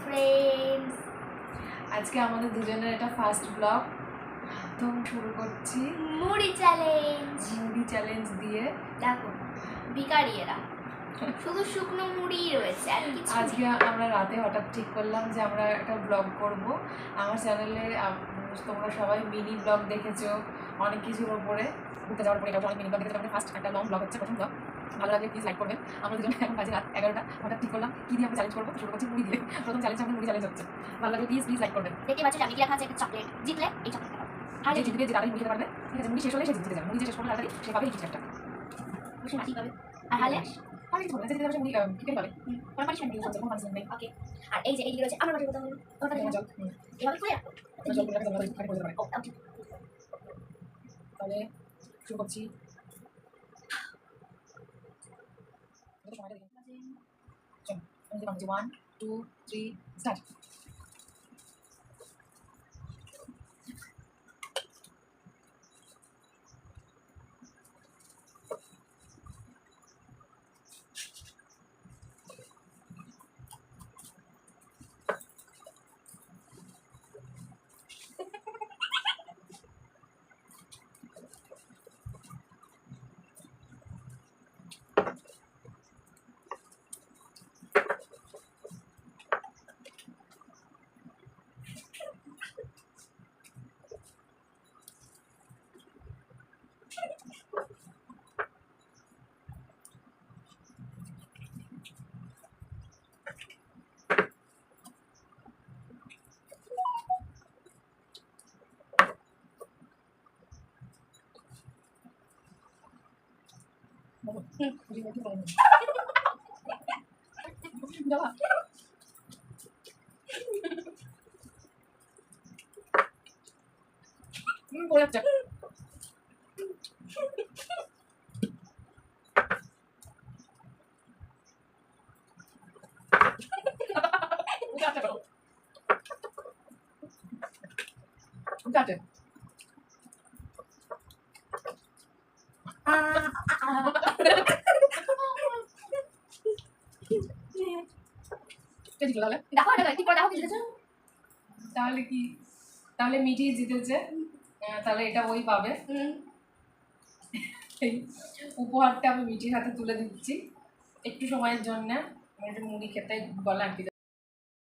Friends আজকে আমাদের দুজনের এটা ফার্স্ট ব্লগ তো শুরু করছি। মুড়ি চ্যালেঞ্জ মুড়ি চ্যালেঞ্জ দিয়ে। দেখো ভিকারিয়েরা। শুধু শুকনো মুড়ি রয়েছে আর কিছু আজকে আমরা রাতে হঠাৎ ঠিক করলাম যে আমরা একটা ব্লগ করব। আমার চ্যানেলে তোমরা সবাই মিনি ব্লগ দেখেছ অনেক কিছুর ওপরে ঘুরতে যাওয়ার পরে অনেক মিনি ব্লগ দেখেছ আমাদের ফার্স্ট একটা লং ব্লগ হচ্ছে প্রথম ব্লগ। ভালো লাগলে প্লিজ লাইক করবেন। আমরা দুজন এখন বাজে রাত এগারোটা হঠাৎ ঠিক করলাম কি দিয়ে আমরা চ্যালেঞ্জ করব? শুরু করছি মুড়ি দিয়ে। প্রথম চ্যালেঞ্জ আমাদের মুড়ি চ্যালেঞ্জ হচ্ছে। ভালো লাগলে প্লিজ প্লিজ লাইক করবেন। দেখতে পাচ্ছ জানি লেখা আছে একটা চকলেট জিতলে এই চকলেট আর যে জিতবে যে তাড়াতাড়ি মুড়ি পারবে। ঠিক আছে মুড়ি শেষ হলে সে জিতে যাবে। মুড়ি শেষ করবে তাড়াতাড়ি সে পাবে এই কিছু একটা পাবে? আর হালে? আর এই যে এইদিকে রয়েছে আমার বাড়ির কথা হলো তোমার কাছে জল হুম। এভাবে রাখো। রাখা খালি ঠিক। তাহলে শুরু করছি। কত সময়টা দেখি চলো আমি যদি ভাবছি ওয়ান টু থ্রি স্টার্ট দাও হুম পড়ে যাচ্ছে উঠাতে পারো উঠাতে কে জিতলো তাহলে দেখো এটা একটু করে দেখো কি লিখেছে তাহলে কি? তাহলে মিঠি জিতেছে। তাহলে এটা ওই পাবে। উপহারটা আমি মিঠির হাতে তুলে দিচ্ছি। একটু সময়ের জন্য। একটু মুড়ি খেতে গলা আটকে